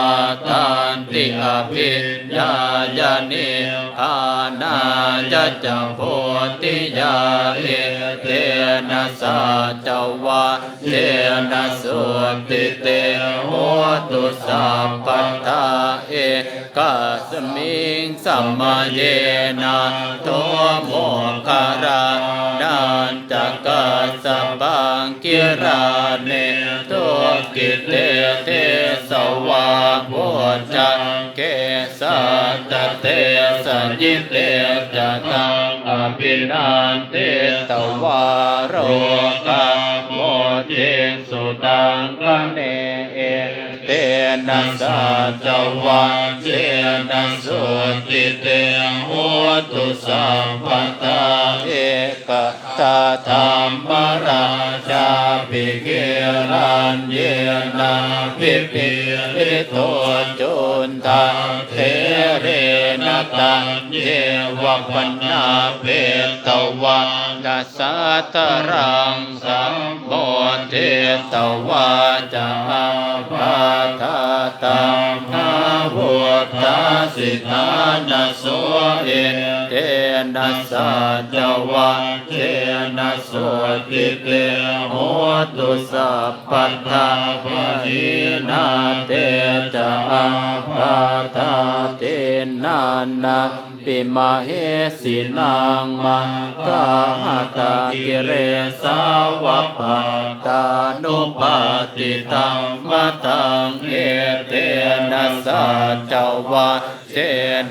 อาตันติอภิญญาญาณิอาณาจจะโพธิยาเอเตนะสาจวะเตนะสุติเตโหตุสัพพัทธาเอกัสมิงสัมมาเยนะโตโมคารานันจักกัสปังกิราเนโตกิเตเต พุทธเกสัตเตสยิเตจตังอภินันเตตวารโรกาโมเจสุตังกเนเอเตนะสัจวังเจนะสุติเตโหตุสัมปตา เอกตาธรรมราชาภิเกรันเยนะภิปิริโทจุนตาเทเรนตังเยวะปัญนาเปตวะกัสสะตรังสัมโมเทตวะจาปาทาตังนาวุฒาสิทานัสโสเอ นะสัจวะเตนะโสติเตโหตุสัพพัทธาภะหินาเตจะอาปาทาเตนานาปิมาเหสินังมังกาตากิเรสาวะปะตานุปาติตังมัตังเอเตนะสัจวะ เต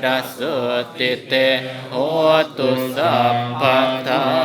ดัสุติเตโหตุสัพพัทธา